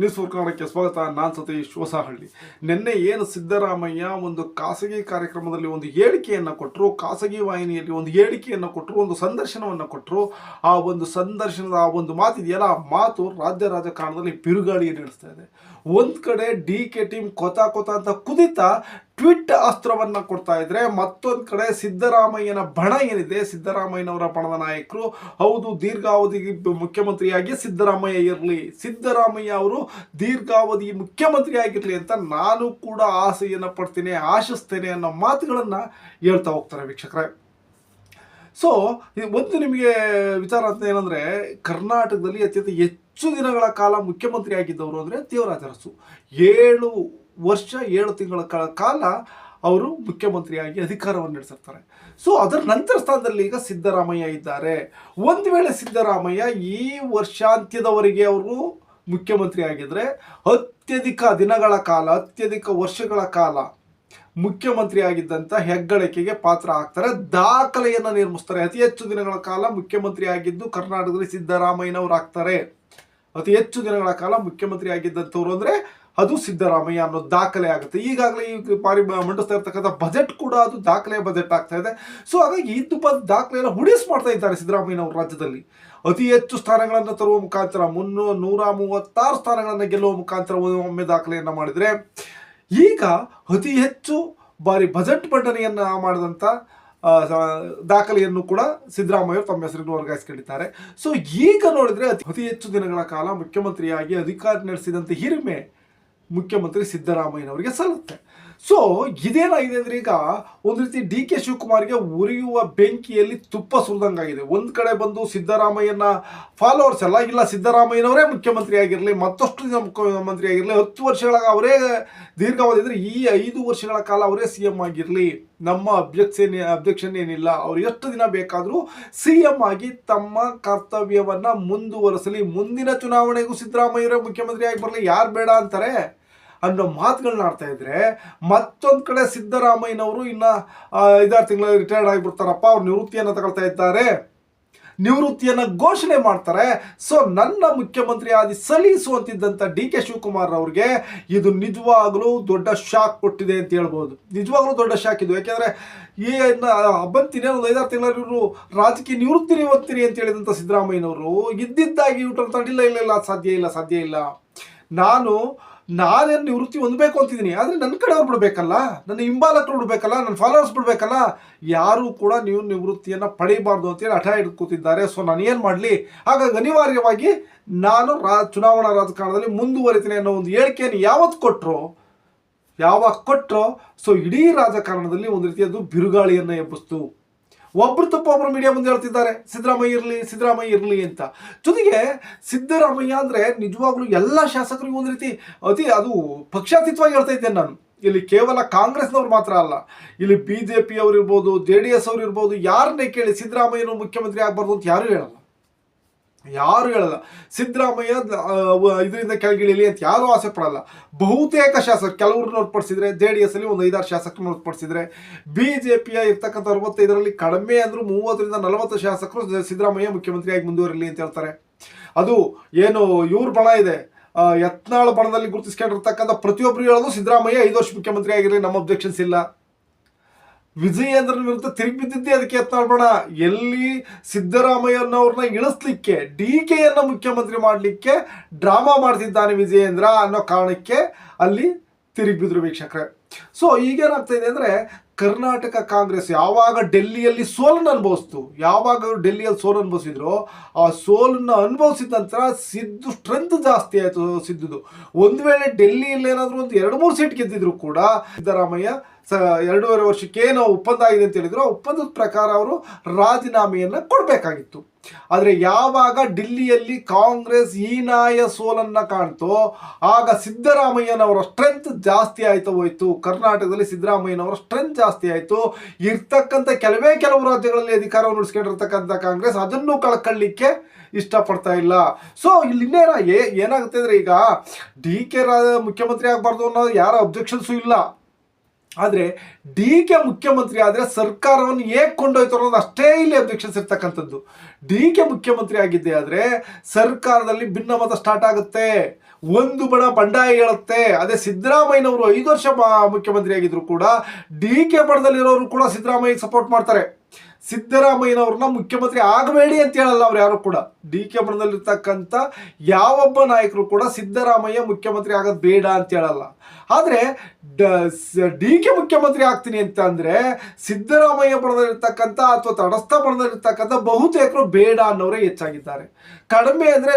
News four ಕನ್ನಡಕ್ಕೆ ಸ್ವಾಗತ. ನಾನು ಸತೀಶ್ ಹೊಸಹಳ್ಳಿ. ನಿನ್ನೆ ಏನು ಸಿದ್ದರಾಮಯ್ಯ ಒಂದು ಖಾಸಗಿ ಕಾರ್ಯಕ್ರಮದಲ್ಲಿ ಒಂದು ಹೇಳಿಕೆಯನ್ನು ಕೊಟ್ಟರು ಖಾಸಗಿ ವಾಹಿನಿಯಲ್ಲಿ ಒಂದು ಹೇಳಿಕೆಯನ್ನು ಕೊಟ್ಟರು ಒಂದು ಸಂದರ್ಶನವನ್ನು ಕೊಟ್ಟರು ಆ ಒಂದು ಸಂದರ್ಶನದ ಆ ಒಂದು ಮಾತಿದೆಯಲ್ಲ, ಆ ಮಾತು ರಾಜ್ಯ ರಾಜಕಾರಣದಲ್ಲಿ ಬಿರುಗಾಳಿ ನಡೆಸ್ತಾ ಇದೆ. ಒಂದು ಕಡೆ ಡಿ ಕೆ ಟೀಮ್ ಕೊತ ಕೊತ ಅಂತ ಕುದಿತಾ ಟ್ವಿಟ್ ಅಸ್ತ್ರವನ್ನ ಕೊಡ್ತಾ ಇದ್ರೆ ಮತ್ತೊಂದು ಕಡೆ ಸಿದ್ದರಾಮಯ್ಯನ ಬಣ ಏನಿದೆ, ಸಿದ್ದರಾಮಯ್ಯನವರ ಬಣದ ನಾಯಕರು, ಹೌದು ದೀರ್ಘಾವಧಿ ಮುಖ್ಯಮಂತ್ರಿಯಾಗಿ ಸಿದ್ದರಾಮಯ್ಯ ಇರಲಿ. ಸಿದ್ದರಾಮಯ್ಯ ಅವರು ದೀರ್ಘಾವಧಿ ಮುಖ್ಯಮಂತ್ರಿ ಆಗಿರಲಿ ಅಂತ ನಾನು ಕೂಡ ಆಸೆಯನ್ನು ಪಡ್ತೀನಿ, ಆಶಿಸ್ತೇನೆ ಅನ್ನೋ ಮಾತುಗಳನ್ನು ಹೇಳ್ತಾ ಹೋಗ್ತಾರೆ ವೀಕ್ಷಕರೇ. ಸೊ ಒಂದು ನಿಮಗೆ ವಿಚಾರ ಅಂತ ಏನಂದ್ರೆ, ಕರ್ನಾಟಕದಲ್ಲಿ ಅತ್ಯಂತ ಹೆಚ್ಚು ದಿನಗಳ ಕಾಲ ಮುಖ್ಯಮಂತ್ರಿ ಆಗಿದ್ದವರು ಅಂದರೆ ದೇವರಾಜ ಅರಸು. ಏಳು ವರ್ಷ ಏಳು ತಿಂಗಳ ಕಾಲ ಅವರು ಮುಖ್ಯಮಂತ್ರಿಯಾಗಿ ಅಧಿಕಾರವನ್ನು ನಡೆಸಿರ್ತಾರೆ. ಸೊ ಅದರ ನಂತರ ಸ್ಥಾನದಲ್ಲಿ ಈಗ ಸಿದ್ದರಾಮಯ್ಯ ಇದ್ದಾರೆ. ಒಂದು ವೇಳೆ ಸಿದ್ದರಾಮಯ್ಯ ಈ ವರ್ಷಾಂತ್ಯದವರೆಗೆ ಅವರು ಮುಖ್ಯಮಂತ್ರಿ ಆಗಿದ್ರೆ ಅತ್ಯಧಿಕ ದಿನಗಳ ಕಾಲ, ಅತ್ಯಧಿಕ ವರ್ಷಗಳ ಕಾಲ ಮುಖ್ಯಮಂತ್ರಿ ಆಗಿದ್ದಂಥ ಹೆಗ್ಗಳಿಕೆಗೆ ಪಾತ್ರ ಆಗ್ತಾರೆ. ದಾಖಲೆಯನ್ನು ನಿರ್ಮಿಸ್ತಾರೆ. ಅತಿ ಹೆಚ್ಚು ದಿನಗಳ ಕಾಲ ಮುಖ್ಯಮಂತ್ರಿ ಆಗಿದ್ದು ಕರ್ನಾಟಕದಲ್ಲಿ ಸಿದ್ದರಾಮಯ್ಯನವರು ಆಗ್ತಾರೆ. ಅತಿ ಹೆಚ್ಚು ದಿನಗಳ ಕಾಲ ಮುಖ್ಯಮಂತ್ರಿ ಆಗಿದ್ದಂಥವ್ರು ಅಂದರೆ ಅದು ಸಿದ್ದರಾಮಯ್ಯ ಅನ್ನೋ ದಾಖಲೆ ಆಗುತ್ತೆ. ಈಗಾಗಲೇ ಈ ಪಾರಿ ಮಂಡಿಸ್ತಾ ಇರ್ತಕ್ಕಂಥ ಬಜೆಟ್ ಕೂಡ ಅದು ದಾಖಲೆ ಬಜೆಟ್ ಆಗ್ತಾ ಇದೆ. ಸೊ ಹಾಗಾಗಿ ಇದು ಬಂದು ದಾಖಲೆಯನ್ನು ಹುಡಿಸ್ ಮಾಡ್ತಾ ಇದ್ದಾರೆ ಸಿದ್ದರಾಮಯ್ಯನವರು ರಾಜ್ಯದಲ್ಲಿ. ಅತಿ ಹೆಚ್ಚು ಸ್ಥಾನಗಳನ್ನು ತರುವ ಮುಖಾಂತರ ಮುನ್ನೂ ನೂರ ಮೂವತ್ತಾರು ಸ್ಥಾನಗಳನ್ನು ಗೆಲ್ಲುವ ಮುಖಾಂತರ ಒಮ್ಮೆ ದಾಖಲೆಯನ್ನು ಮಾಡಿದರೆ, ಈಗ ಅತಿ ಹೆಚ್ಚು ಬಾರಿ ಬಜೆಟ್ ಮಂಡನೆಯನ್ನು ಮಾಡಿದಂಥ ದಾಖಲೆಯನ್ನು ಕೂಡ ಸಿದ್ದರಾಮಯ್ಯ ತಮ್ಮ ಹೆಸರನ್ನು ವರ್ಗಾಯಿಸಿಕೊಂಡಿದ್ದಾರೆ. ಸೊ ಈಗ ನೋಡಿದ್ರೆ ಅತಿ ಹೆಚ್ಚು ದಿನಗಳ ಕಾಲ ಮುಖ್ಯಮಂತ್ರಿಯಾಗಿ ಅಧಿಕಾರ ನಡೆಸಿದಂಥ ಹಿರಿಮೆ ಮುಖ್ಯಮಂತ್ರಿ ಸಿದ್ದರಾಮಯ್ಯನವರಿಗೆ ಸಲ್ಲುತ್ತೆ. ಸೊ ಇದೇನಾಗಿದೆ ಅಂದ್ರೆ ಈಗ ಒಂದು ರೀತಿ ಡಿ ಕೆ ಶಿವಕುಮಾರ್ಗೆ ಉರಿಯುವ ಬೆಂಕಿಯಲ್ಲಿ ತುಪ್ಪ ಸುರಿದಂಗಾಗಿದೆ. ಒಂದು ಕಡೆ ಬಂದು ಸಿದ್ದರಾಮಯ್ಯನ ಫಾಲೋವರ್ಸ್ ಎಲ್ಲ, ಇಲ್ಲ ಸಿದ್ದರಾಮಯ್ಯನವರೇ ಮುಖ್ಯಮಂತ್ರಿ ಆಗಿರಲಿ, ಮತ್ತಷ್ಟು ದಿನ ಮುಖ್ಯಮಂತ್ರಿ ಆಗಿರಲಿ, ಹತ್ತು ವರ್ಷಗಳ ಅವರೇ ದೀರ್ಘಾವಧಿ ಈ ಐದು ವರ್ಷಗಳ ಕಾಲ ಅವರೇ ಸಿ ಎಂ ಆಗಿರಲಿ, ನಮ್ಮ ಅಬ್ಜೆಕ್ಷನ್ ಅಬ್ಜೆಕ್ಷನ್ ಏನಿಲ್ಲ ಅವ್ರು ಎಷ್ಟು ದಿನ ಬೇಕಾದರೂ ಸಿ ಎಂ ಆಗಿ ತಮ್ಮ ಕರ್ತವ್ಯವನ್ನ ಮುಂದುವರೆಸಲಿ. ಮುಂದಿನ ಚುನಾವಣೆಗೂ ಸಿದ್ದರಾಮಯ್ಯರೇ ಮುಖ್ಯಮಂತ್ರಿ ಆಗಿ ಬರಲಿ. ಯಾರು ಬೇಡ ಅಂತಾರೆ? ಅನ್ನೋ ಮಾತುಗಳನ್ನ ಆಡ್ತಾ ಇದ್ರೆ ಮತ್ತೊಂದು ಕಡೆ ಸಿದ್ದರಾಮಯ್ಯನವರು ಇನ್ನ ಐದಾರು ತಿಂಗಳ ರಿಟೈರ್ಡ್ ಆಗಿಬಿಡ್ತಾರಪ್ಪ, ಅವ್ರು ನಿವೃತ್ತಿಯನ್ನು ತಗೊಳ್ತಾ ಇದ್ದಾರೆ. ನಿವೃತ್ತಿಯನ್ನು ಘೋಷಣೆ ಮಾಡ್ತಾರೆ. ಸೊ ನನ್ನ ಮುಖ್ಯಮಂತ್ರಿ ಆದಿ ಸಲ್ಲಿಸುವಂತಿದ್ದಂಥ ಡಿ ಕೆ ಶಿವಕುಮಾರ್ ಅವ್ರಿಗೆ ಇದು ನಿಜವಾಗಲೂ ದೊಡ್ಡ ಶಾಕ್ ಕೊಟ್ಟಿದೆ ಅಂತ ಹೇಳ್ಬೋದು. ನಿಜವಾಗ್ಲೂ ದೊಡ್ಡ ಶಾಕ್ ಇದು. ಯಾಕೆಂದರೆ ಈ ಬಂತೀನಿ ಒಂದು ಐದಾರು ತಿಂಗಳಲ್ಲಿ ಇವರು ರಾಜಕೀಯ ನಿವೃತ್ತಿ ಓದ್ತೀನಿ ಅಂತ ಹೇಳಿದಂಥ ಸಿದ್ದರಾಮಯ್ಯನವರು ಇದ್ದಿದ್ದಾಗಿ ಯೂಟರ್ನ್ ತಡಿಲ್ಲ, ಇಲ್ಲ ಇಲ್ಲ, ಸಾಧ್ಯ ಇಲ್ಲ ಸಾಧ್ಯ ಇಲ್ಲ. ನಾನು ನಾನೇನು ನಿವೃತ್ತಿ ಹೊಂದಬೇಕು ಅಂತಿದ್ದೀನಿ. ಆದರೆ ನನ್ನ ಕಡೆಯವ್ರು ಬಿಡಬೇಕಲ್ಲ? ನನ್ನ ಹಿಂಬಾಲಕರು ಬಿಡಬೇಕಲ್ಲ? ನನ್ನ ಫಾಲೋವರ್ಸ್ ಬಿಡಬೇಕಲ್ಲ? ಯಾರೂ ಕೂಡ ನೀವು ನಿವೃತ್ತಿಯನ್ನು ಪಡೆಯಬಾರ್ದು ಅಂತೇಳಿ ಹಠ ಹಿಡ್ಕೋತಿದ್ದಾರೆ. ಕೂತಿದ್ದಾರೆ ಸೊ ನಾನು ಏನು ಮಾಡಲಿ? ಹಾಗಾಗಿ ಅನಿವಾರ್ಯವಾಗಿ ನಾನು ರಾ, ಚುನಾವಣಾ ರಾಜಕಾರಣದಲ್ಲಿ ಮುಂದುವರಿತೀನಿ ಅನ್ನೋ ಒಂದು ಹೇಳಿಕೆಯನ್ನು ಯಾವತ್ತು ಕೊಟ್ಟರು ಯಾವಾಗ ಕೊಟ್ಟರೋ ಸೊ ಇಡೀ ರಾಜಕಾರಣದಲ್ಲಿ ಒಂದು ರೀತಿಯದು ಬಿರುಗಾಳಿಯನ್ನು ಎಬ್ಬಿಸ್ತು. ಒಬ್ರು ತಪ್ಪ ಒಬ್ರು ಮೀಡಿಯಾ ಮುಂದೆ ಹೇಳ್ತಿದ್ದಾರೆ, ಸಿದ್ದರಾಮಯ್ಯ ಇರಲಿ ಸಿದ್ದರಾಮಯ್ಯ ಇರಲಿ ಅಂತ. ಜೊತೆಗೆ ಸಿದ್ದರಾಮಯ್ಯ ಅಂದರೆ ನಿಜವಾಗ್ಲೂ ಎಲ್ಲ ಶಾಸಕರಿಗೂ ಒಂದು ರೀತಿ, ಅತಿ ಅದು ಪಕ್ಷಾತೀತವಾಗಿ ಹೇಳ್ತಾ ಇದ್ದೇನೆ ನಾನು. ಇಲ್ಲಿ ಕೇವಲ ಕಾಂಗ್ರೆಸ್ನವ್ರು ಮಾತ್ರ ಅಲ್ಲ, ಇಲ್ಲಿ ಬಿ ಜೆ ಪಿ ಅವ್ರು ಇರ್ಬೋದು ಜೆ ಡಿ ಎಸ್ ಅವ್ರು ಇರ್ಬೋದು ಯಾರನ್ನೇ ಕೇಳಿ ಸಿದ್ದರಾಮಯ್ಯನು ಮುಖ್ಯಮಂತ್ರಿ ಆಗಬಾರ್ದು ಅಂತ ಯಾರೂ ಹೇಳಲ್ಲ. ಯಾರು ಹೇಳಲ್ಲ. ಸಿದ್ದರಾಮಯ್ಯ ಇದರಿಂದ ಕೆಳಗಿಳಿಯಲಿ ಅಂತ ಯಾರೂ ಆಸೆ ಪಡಲ್ಲ. ಬಹುತೇಕ ಶಾಸಕ ಕೆಲವ್ರನ್ನ ಹೊರತುಪಡಿಸಿದ್ರೆ ಜೆ ಡಿ ಎಸ್ ಅಲ್ಲಿ ಒಂದು ಐದಾರು ಶಾಸಕರನ್ನ ಹೊರಪಡಿಸಿದ್ರೆ ಬಿ ಜೆ ಪಿಯ ಇರ್ತಕ್ಕಂಥ ಅರವತ್ತೈದರಲ್ಲಿ ಕಡಿಮೆ ಅಂದರೂ ಮೂವತ್ತರಿಂದ ನಲವತ್ತು ಶಾಸಕರು ಸಿದ್ದರಾಮಯ್ಯ ಮುಖ್ಯಮಂತ್ರಿಯಾಗಿ ಮುಂದುವರಿಲಿ ಅಂತ ಹೇಳ್ತಾರೆ. ಅದು ಏನು ಇವ್ರ ಬಣ ಇದೆ. ಯತ್ನಾಳ್ ಬಣದಲ್ಲಿ ಗುರುತಿಸ್ಕೊಂಡಿರ್ತಕ್ಕಂಥ ಪ್ರತಿಯೊಬ್ಬರು ಹೇಳೋದು ಸಿದ್ದರಾಮಯ್ಯ ಐದು ವರ್ಷ ಮುಖ್ಯಮಂತ್ರಿ ಆಗಿರಲಿ, ನಮ್ಮ ಅಬ್ಜೆಕ್ಷನ್ಸ್ ಇಲ್ಲ. ವಿಜಯೇಂದ್ರನ ವಿರುದ್ಧ ತಿರುಗಿ ಬಿದ್ದಿದ್ದೇ ಅದಕ್ಕೆ ಎತ್ತಾಳ್ಬೇಡ ಎಲ್ಲಿ ಸಿದ್ದರಾಮಯ್ಯನವ್ರನ್ನ ಇಳಿಸ್ಲಿಕ್ಕೆ ಡಿ ಕೆಯನ್ನು ಮುಖ್ಯಮಂತ್ರಿ ಮಾಡಲಿಕ್ಕೆ ಡ್ರಾಮಾ ಮಾಡ್ತಿದ್ದಾನೆ ವಿಜಯೇಂದ್ರ ಅನ್ನೋ ಕಾರಣಕ್ಕೆ ಅಲ್ಲಿ ತಿರುಗಿ ಬಿದ್ರು ವೀಕ್ಷಕರೇ. ಸೊ ಈಗೇನಾಗ್ತಾ ಇದೆ ಅಂದರೆ ಕರ್ನಾಟಕ ಕಾಂಗ್ರೆಸ್ ಯಾವಾಗ ಡೆಲ್ಲಿಯಲ್ಲಿ ಸೋಲನ್ನು ಅನುಭವಿಸ್ತು, ಯಾವಾಗ ಡೆಲ್ಲಿಯಲ್ಲಿ ಸೋಲು ಅನುಭವಿಸಿದ್ರು, ಆ ಸೋಲನ್ನು ಅನುಭವಿಸಿದ ನಂತರ ಸಿದ್ದು ಸ್ಟ್ರೆಂತ್ ಜಾಸ್ತಿ ಆಯಿತು ಸಿದ್ದುದು. ಒಂದು ವೇಳೆ ಡೆಲ್ಲಿಯಲ್ಲಿ ಏನಾದರೂ ಒಂದು ಎರಡು ಮೂರು ಸೀಟ್ ಗೆದ್ದಿದ್ರು ಕೂಡ ಸಿದ್ದರಾಮಯ್ಯ ಸ, ಎರಡೂವರೆ ವರ್ಷಕ್ಕೆ ಏನು ಒಪ್ಪಂದ ಆಗಿದೆ ಅಂತ ಹೇಳಿದ್ರು. ಆ ಒಪ್ಪಂದದ ಪ್ರಕಾರ ಅವರು ರಾಜೀನಾಮೆಯನ್ನು ಕೊಡಬೇಕಾಗಿತ್ತು. ಆದರೆ ಯಾವಾಗ ಡಿಲ್ಲಿಯಲ್ಲಿ ಕಾಂಗ್ರೆಸ್ ಹೀನಾಯ ಸೋಲನ್ನ ಕಾಣ್ತೋ, ಆಗ ಸಿದ್ದರಾಮಯ್ಯನವರ ಸ್ಟ್ರೆಂತ್ ಜಾಸ್ತಿ ಆಯ್ತಾ ಹೋಯ್ತು. ಕರ್ನಾಟಕದಲ್ಲಿ ಸಿದ್ದರಾಮಯ್ಯನವರ ಸ್ಟ್ರೆಂತ್ ಜಾಸ್ತಿ ಆಯಿತು. ಇರ್ತಕ್ಕಂಥ ಕೆಲವೇ ಕೆಲವು ರಾಜ್ಯಗಳಲ್ಲಿ ಅಧಿಕಾರವನ್ನು ಉಳಿಸ್ಕೊಂಡಿರ್ತಕ್ಕಂಥ ಕಾಂಗ್ರೆಸ್ ಅದನ್ನು ಕಳ್ಕೊಳ್ಳಿಕ್ಕೆ ಇಷ್ಟಪಡ್ತಾ ಇಲ್ಲ. ಸೊ ಇಲ್ಲಿ ಇನ್ನೇನ ಏನಾಗುತ್ತೆ ಅಂದರೆ ಈಗ ಡಿ ಕೆ ರಾ ಮುಖ್ಯಮಂತ್ರಿ ಆಗಬಾರ್ದು ಅನ್ನೋದು ಯಾರ ಅಬ್ಜೆಕ್ಷನ್ಸು ಇಲ್ಲ. ಆದರೆ ಡಿ ಕೆ ಮುಖ್ಯಮಂತ್ರಿ ಆದರೆ ಸರ್ಕಾರವನ್ನು ಹೇಗೆ ಕೊಂಡೊಯ್ತು ಅನ್ನೋದು ಅಷ್ಟೇ ಇಲ್ಲಿ ಅಬ್ಜೆಕ್ಷನ್ಸ್ ಇರ್ತಕ್ಕಂಥದ್ದು ಡಿ ಕೆ ಮುಖ್ಯಮಂತ್ರಿ ಆಗಿದ್ದೆ ಆದರೆ ಸರ್ಕಾರದಲ್ಲಿ ಭಿನ್ನಮತ ಸ್ಟಾರ್ಟ್ ಆಗುತ್ತೆ. ಒಂದು ಬಣ ಬಂಡಾಯ ಹೇಳುತ್ತೆ. ಅದೇ ಸಿದ್ದರಾಮಯ್ಯನವರು ಐದು ವರ್ಷ ಮುಖ್ಯಮಂತ್ರಿ ಆಗಿದ್ರು ಕೂಡ ಡಿ ಕೆ ಬಣದಲ್ಲಿರೋರು ಕೂಡ ಸಿದ್ದರಾಮಯ್ಯ ಸಪೋರ್ಟ್ ಮಾಡ್ತಾರೆ. ಸಿದ್ದರಾಮಯ್ಯನವ್ರನ್ನ ಮುಖ್ಯಮಂತ್ರಿ ಆಗಬೇಡಿ ಅಂತ ಹೇಳಲ್ಲ ಅವ್ರು ಯಾರು ಕೂಡ. ಡಿ ಕೆ ಬಣದಲ್ಲಿರ್ತಕ್ಕಂಥ ಯಾವೊಬ್ಬ ನಾಯಕರು ಕೂಡ ಸಿದ್ದರಾಮಯ್ಯ ಮುಖ್ಯಮಂತ್ರಿ ಆಗೋದು ಬೇಡ ಅಂತ ಹೇಳಲ್ಲ. ಆದರೆ ಡಿ ಕೆ ಮುಖ್ಯಮಂತ್ರಿ ಆಗ್ತೀನಿ ಅಂತ ಅಂದರೆ ಸಿದ್ದರಾಮಯ್ಯ ಬಣದಲ್ಲಿರ್ತಕ್ಕಂಥ ಅಥವಾ ತಡಸ್ಥ ಬಣದಲ್ಲಿರ್ತಕ್ಕಂಥ ಬಹುತೇಕರು ಬೇಡ ಅನ್ನೋರೇ ಹೆಚ್ಚಾಗಿದ್ದಾರೆ. ಕಡಿಮೆ ಅಂದರೆ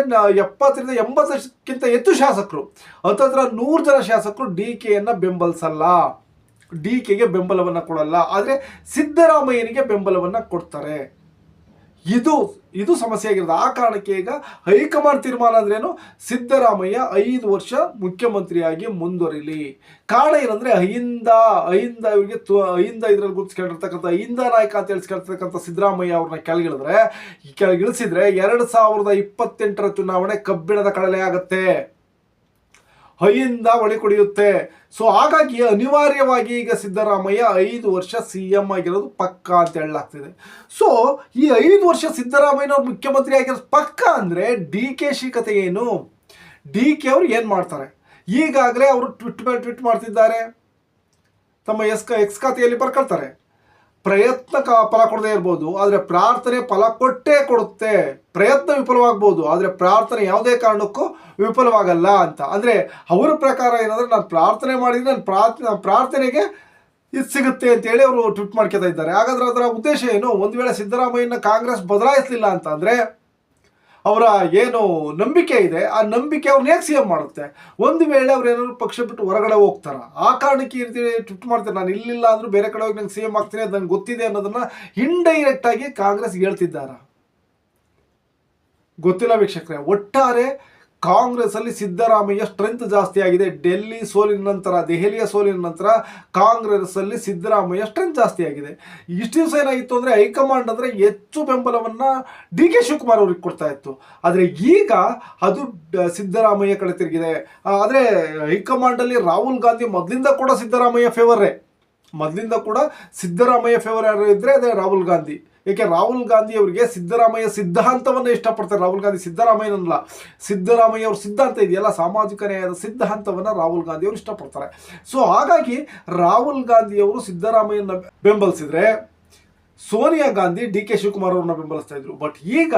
ಎಪ್ಪತ್ತರಿಂದ ಎಂಬತ್ತಕ್ಕಿಂತ ಹೆಚ್ಚು ಶಾಸಕರು. ಹತ್ತತ್ರ ನೂರು ಜನ ಶಾಸಕರು ಡಿ ಕೆಯನ್ನು ಬೆಂಬಲಿಸಲ್ಲ. ಡಿ ಕೆಗೆ ಬೆಂಬಲವನ್ನು ಕೊಡಲ್ಲ. ಆದರೆ ಸಿದ್ದರಾಮಯ್ಯನಿಗೆ ಬೆಂಬಲವನ್ನು ಕೊಡ್ತಾರೆ. ಇದು ಇದು ಸಮಸ್ಯೆ ಆಗಿರೋದು. ಆ ಕಾರಣಕ್ಕೆ ಈಗ ಹೈಕಮಾಂಡ್ ತೀರ್ಮಾನ ಅಂದ್ರೇನು ಸಿದ್ದರಾಮಯ್ಯ ಐದು ವರ್ಷ ಮುಖ್ಯಮಂತ್ರಿಯಾಗಿ ಮುಂದುವರಿಲಿ. ಕಾರಣ ಏನಂದ್ರೆ ಅಹಿಂದ ಅಹಿಂದ ಇವರಿಗೆ ತು, ಅಹಿಂದ ಇದ್ರಲ್ಲಿ ಗುರುತಿಸ್ಕೊಂಡಿರ್ತಕ್ಕಂಥ, ಅಹಿಂದ ನಾಯಕ ಅಂತ ಹೇಳಿಸ್ಕೊಳ್ತಕ್ಕಂಥ ಸಿದ್ದರಾಮಯ್ಯ ಅವ್ರನ್ನ ಕೆಳಗಿಳಿದ್ರೆ ಕೆಳಗಿಳಿಸಿದ್ರೆ ಎರಡು ಸಾವಿರದ ಇಪ್ಪತ್ತೆಂಟರ ಚುನಾವಣೆ ಕಬ್ಬಿಣದ ಕಡಲೆ ಆಗತ್ತೆ. ಹೈಯಿಂದ ಒಳಿ ಕುಡಿಯುತ್ತೆ. ಸೊ ಹಾಗಾಗಿ ಅನಿವಾರ್ಯವಾಗಿ ಈಗ ಸಿದ್ದರಾಮಯ್ಯ ಐದು ವರ್ಷ ಸಿ ಎಂ ಆಗಿರೋದು ಪಕ್ಕ ಅಂತ ಹೇಳಲಾಗ್ತಿದೆ. ಸೊ ಈ ಐದು ವರ್ಷ ಸಿದ್ದರಾಮಯ್ಯನವ್ರು ಮುಖ್ಯಮಂತ್ರಿ ಆಗಿರೋದು ಪಕ್ಕ ಅಂದರೆ ಡಿ ಕೆ ಶಿ ಕತೆ ಏನು? ಡಿ ಕೆ ಅವರು ಏನು ಮಾಡ್ತಾರೆ? ಈಗಾಗಲೇ ಅವರು ಟ್ವಿಟ್ ಮೇಲೆ ಟ್ವಿಟ್ ಮಾಡ್ತಿದ್ದಾರೆ. ತಮ್ಮ ಎಸ್ ಎಕ್ಸ್ ಖಾತೆಯಲ್ಲಿ ಬರ್ಕೊಳ್ತಾರೆ. ಪ್ರಯತ್ನ ಕ, ಫಲ ಕೊಡದೇ ಇರ್ಬೋದು, ಆದರೆ ಪ್ರಾರ್ಥನೆ ಫಲ ಕೊಟ್ಟೇ ಕೊಡುತ್ತೆ. ಪ್ರಯತ್ನ ವಿಫಲವಾಗ್ಬೋದು, ಆದರೆ ಪ್ರಾರ್ಥನೆ ಯಾವುದೇ ಕಾರಣಕ್ಕೂ ವಿಫಲವಾಗಲ್ಲ ಅಂತ. ಅಂದರೆ ಅವರ ಪ್ರಕಾರ ಏನಂದರೆ ನಾನು ಪ್ರಾರ್ಥನೆ ಮಾಡಿದರೆ ನಾನು ಪ್ರಾರ್ಥನೆ ಪ್ರಾರ್ಥನೆಗೆ ಇದು ಸಿಗುತ್ತೆ ಅಂತೇಳಿ ಅವರು ಟ್ವಿಟ್ ಮಾಡ್ಕೋತಾ ಇದ್ದಾರೆ. ಹಾಗಾದ್ರೆ ಅದರ ಉದ್ದೇಶ ಏನು? ಒಂದು ವೇಳೆ ಸಿದ್ದರಾಮಯ್ಯನ ಕಾಂಗ್ರೆಸ್ ಬದಲಾಯಿಸಲಿಲ್ಲ ಅಂತ ಅಂದರೆ ಅವರ ಏನು ನಂಬಿಕೆ ಇದೆ, ಆ ನಂಬಿಕೆ ಅವ್ರನ್ನ ಹೇಗೆ ಸಿ ಎಂ ಮಾಡುತ್ತೆ? ಒಂದು ವೇಳೆ ಅವ್ರು ಏನಾದ್ರು ಪಕ್ಷ ಬಿಟ್ಟು ಹೊರಗಡೆ ಹೋಗ್ತಾರ? ಆ ಕಾರಣಕ್ಕೆ ಈ ರೀತಿ ಟ್ವಿಟ್ ಮಾಡ್ತಾರೆ ನಾನು ಇಲ್ಲಿಲ್ಲ ಅಂದರೂ ಬೇರೆ ಕಡೆ ಹೋಗಿ ನಂಗೆ ಸಿ ಎಂ ಆಗ್ತೀನಿ ಅದು ನಂಗೆ ಗೊತ್ತಿದೆ ಅನ್ನೋದನ್ನ ಇಂಡೈರೆಕ್ಟ್ ಆಗಿ ಕಾಂಗ್ರೆಸ್ ಹೇಳ್ತಿದ್ದಾರ? ಗೊತ್ತಿಲ್ಲ ವೀಕ್ಷಕರೇ. ಒಟ್ಟಾರೆ ಕಾಂಗ್ರೆಸ್ ಅಲ್ಲಿ ಸಿದ್ದರಾಮಯ್ಯ ಸ್ಟ್ರೆಂತ್ ಜಾಸ್ತಿ ಆಗಿದೆ. ಡೆಲ್ಲಿ ಸೋಲಿನ ನಂತರ, ದೆಹಲಿಯ ಸೋಲಿನ ನಂತರ ಕಾಂಗ್ರೆಸ್ ಅಲ್ಲಿ ಸಿದ್ದರಾಮಯ್ಯ ಸ್ಟ್ರೆಂತ್ ಜಾಸ್ತಿ ಆಗಿದೆ. ಇಷ್ಟು ದಿವಸ ಏನಾಗಿತ್ತು ಅಂದ್ರೆ ಹೈಕಮಾಂಡ್ ಅಂದ್ರೆ ಹೆಚ್ಚು ಬೆಂಬಲವನ್ನ ಡಿ ಕೆ ಶಿವಕುಮಾರ್ ಅವ್ರಿಗೆ ಕೊಡ್ತಾ ಇತ್ತು. ಆದ್ರೆ ಈಗ ಅದು ಸಿದ್ದರಾಮಯ್ಯ ಕಡೆ ತಿರುಗಿದೆ. ಆದರೆ ಆದ್ರೆ ಹೈಕಮಾಂಡ್ ಅಲ್ಲಿ ರಾಹುಲ್ ಗಾಂಧಿ ಮೊದಲಿಂದ ಕೂಡ ಸಿದ್ದರಾಮಯ್ಯ ಫೇವರೇ ಮೊದಲಿಂದ ಕೂಡ ಸಿದ್ದರಾಮಯ್ಯ ಫೇವರ್ ಯಾರು ಇದ್ರೆ ಅದೇ ರಾಹುಲ್ ಗಾಂಧಿ. ಏಕೆ ರಾಹುಲ್ ಗಾಂಧಿ ಅವರಿಗೆ ಸಿದ್ದರಾಮಯ್ಯ ಸಿದ್ಧಾಂತವನ್ನು ಇಷ್ಟಪಡ್ತಾರೆ. ರಾಹುಲ್ ಗಾಂಧಿ ಸಿದ್ದರಾಮಯ್ಯನಲ್ಲ. ಸಿದ್ದರಾಮಯ್ಯ ಅವ್ರ ಸಿದ್ಧಾಂತ ಇದೆಯಲ್ಲ, ಸಾಮಾಜಿಕ ನ್ಯಾಯದ ಸಿದ್ಧಾಂತವನ್ನು ರಾಹುಲ್ ಗಾಂಧಿ ಅವರು ಇಷ್ಟಪಡ್ತಾರೆ. ಸೊ ಹಾಗಾಗಿ ರಾಹುಲ್ ಗಾಂಧಿ ಅವರು ಸಿದ್ದರಾಮಯ್ಯನ ಬೆಂಬಲಿಸಿದ್ರೆ ಸೋನಿಯಾ ಗಾಂಧಿ ಡಿ ಕೆ ಶಿವಕುಮಾರ್ ಅವ್ರನ್ನ ಬೆಂಬಲಿಸ್ತಾ ಇದ್ರು. ಬಟ್ ಈಗ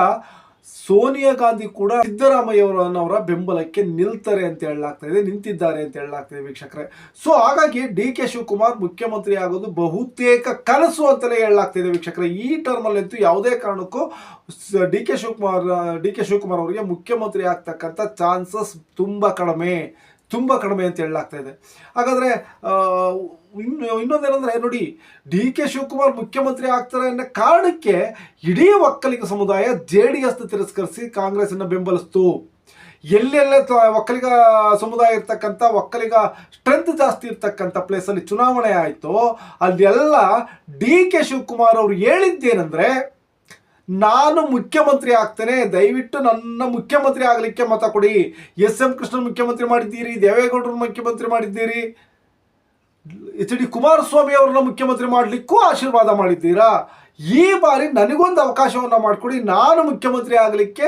ಸೋನಿಯಾ ಗಾಂಧಿ ಕೂಡ ಸಿದ್ದರಾಮಯ್ಯ ಅವರ ಬೆಂಬಲಕ್ಕೆ ನಿಲ್ತಾರೆ ಅಂತ ಹೇಳಲಾಗ್ತಾ ಇದೆ, ನಿಂತಿದ್ದಾರೆ ಅಂತ ಹೇಳಲಾಗ್ತಾ ಇದೆ ವೀಕ್ಷಕರೇ. ಸೊ ಹಾಗಾಗಿ ಡಿ ಕೆ ಶಿವಕುಮಾರ್ ಮುಖ್ಯಮಂತ್ರಿ ಆಗೋದು ಬಹುತೇಕ ಕನಸು ಅಂತಲೇ ಹೇಳಲಾಗ್ತಾ ಇದೆ ವೀಕ್ಷಕರೇ. ಈ ಟರ್ಮ್ ಅಂತೂ ಯಾವುದೇ ಕಾರಣಕ್ಕೂ D K Shivakumar, D K Shivakumar ಅವರಿಗೆ ಮುಖ್ಯಮಂತ್ರಿ ಆಗ್ತಕ್ಕಂಥ ಚಾನ್ಸಸ್ ತುಂಬ ಕಡಿಮೆ. ತುಂಬ ಕಡಿಮೆ ಅಂತ ಹೇಳಲಾಗ್ತಾ ಇದೆ. ಹಾಗಾದರೆ ಇನ್ನು, ಇನ್ನೊಂದೇನೆಂದರೆ ನೋಡಿ, ಡಿ ಕೆ ಶಿವಕುಮಾರ್ ಮುಖ್ಯಮಂತ್ರಿ ಆಗ್ತಾರೆ ಅನ್ನೋ ಕಾರಣಕ್ಕೆ ಇಡೀ ಒಕ್ಕಲಿಗ ಸಮುದಾಯ ಜೆ ಡಿ ಎಸ್ ತಿರಸ್ಕರಿಸಿ ಕಾಂಗ್ರೆಸ್ಸನ್ನು ಬೆಂಬಲಿಸ್ತು. ಎಲ್ಲೆಲ್ಲ ಒಕ್ಕಲಿಗ ಸಮುದಾಯ ಇರ್ತಕ್ಕಂಥ, ಒಕ್ಕಲಿಗ ಸ್ಟ್ರೆಂತ್ ಜಾಸ್ತಿ ಇರ್ತಕ್ಕಂಥ ಪ್ಲೇಸಲ್ಲಿ ಚುನಾವಣೆ ಆಯಿತು, ಅಲ್ಲೆಲ್ಲ ಡಿ ಕೆ ಶಿವಕುಮಾರ್ ಅವರು ಹೇಳಿದ್ದೇನೆಂದರೆ ನಾನು ಮುಖ್ಯಮಂತ್ರಿ ಆಗ್ತೇನೆ, ದಯವಿಟ್ಟು ನನ್ನ ಮುಖ್ಯಮಂತ್ರಿ ಆಗಲಿಕ್ಕೆ ಮತ ಕೊಡಿ. ಎಸ್ ಎಂ ಕೃಷ್ಣ ಮುಖ್ಯಮಂತ್ರಿ ಮಾಡಿದ್ದೀರಿ ದೇವೇಗೌಡರು ಮುಖ್ಯಮಂತ್ರಿ ಮಾಡಿದ್ದೀರಿ, ಎಚ್ ಡಿ ಕುಮಾರಸ್ವಾಮಿ ಅವ್ರನ್ನ ಮುಖ್ಯಮಂತ್ರಿ ಮಾಡಲಿಕ್ಕೂ ಆಶೀರ್ವಾದ ಮಾಡಿದ್ದೀರಾ? ಈ ಬಾರಿ ನನಗೊಂದು ಅವಕಾಶವನ್ನು ಮಾಡಿಕೊಡಿ, ನಾನು ಮುಖ್ಯಮಂತ್ರಿ ಆಗಲಿಕ್ಕೆ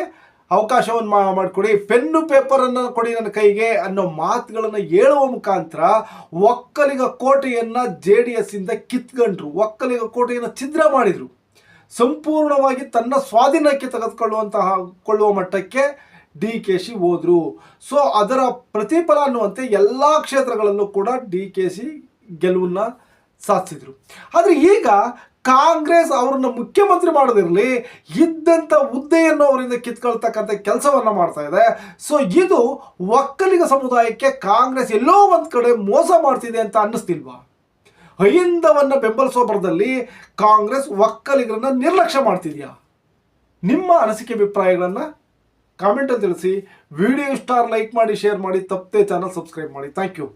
ಅವಕಾಶವನ್ನು ಮಾಡಿಕೊಡಿ. ಪೆನ್ನು ಪೇಪರನ್ನು ಕೊಡಿ ನನ್ನ ಕೈಗೆ ಅನ್ನೋ ಮಾತುಗಳನ್ನು ಹೇಳುವ ಮುಖಾಂತರ ಒಕ್ಕಲಿಗ ಕೋಟೆಯನ್ನು ಜೆ ಡಿ ಎಸ್ಸಿಂದ ಕಿತ್ಕೊಂಡ್ರು. ಒಕ್ಕಲಿಗ ಕೋಟೆಯನ್ನು ಛಿದ್ರ ಮಾಡಿದರು. ಸಂಪೂರ್ಣವಾಗಿ ತನ್ನ ಸ್ವಾಧೀನಕ್ಕೆ ತೆಗೆದುಕೊಳ್ಳುವಂತಹ, ಕೊಳ್ಳುವ ಮಟ್ಟಕ್ಕೆ ಡಿ ಕೆ ಸಿ ಹೋದ್ರು. ಸೊ ಅದರ ಪ್ರತಿಫಲ ಅನ್ನುವಂತೆ ಎಲ್ಲ ಕ್ಷೇತ್ರಗಳಲ್ಲೂ ಕೂಡ ಡಿ ಕೆ ಸಿ ಗೆಲುವನ್ನು ಸಾಧಿಸಿದ್ರು. ಆದರೆ ಈಗ ಕಾಂಗ್ರೆಸ್ ಅವರನ್ನು ಮುಖ್ಯಮಂತ್ರಿ ಮಾಡೋದಿರಲಿ ಇದ್ದಂಥ ಹುದ್ದೆಯನ್ನು ಅವರಿಂದ ಕಿತ್ಕೊಳ್ತಕ್ಕಂಥ ಕೆಲಸವನ್ನ ಮಾಡ್ತಾ ಇದೆ. ಸೊ ಇದು ಒಕ್ಕಲಿಗ ಸಮುದಾಯಕ್ಕೆ ಕಾಂಗ್ರೆಸ್ ಎಲ್ಲೋ ಒಂದು ಕಡೆ ಮೋಸ ಮಾಡ್ತಿದೆ ಅಂತ ಅನ್ನಿಸ್ತಿಲ್ವಾ? ಅಹಿಂದವನ್ನು ಬೆಂಬಲಿಸುವ ಬರದಲ್ಲಿ ಕಾಂಗ್ರೆಸ್ ಒಕ್ಕಲಿಗರನ್ನ ನಿರ್ಲಕ್ಷ್ಯ ಮಾಡ್ತಿದೆಯಾ? ನಿಮ್ಮ ಅನಿಸಿಕೆ ಅಭಿಪ್ರಾಯಗಳನ್ನು ಕಾಮೆಂಟಲ್ಲಿ ತಿಳಿಸಿ. ವಿಡಿಯೋ ಸ್ಟಾರ್ ಲೈಕ್ ಮಾಡಿ ಶೇರ್ ಮಾಡಿ, ತಪ್ಪದೆ ಚಾನಲ್ ಸಬ್ಸ್ಕ್ರೈಬ್ ಮಾಡಿ. Thank you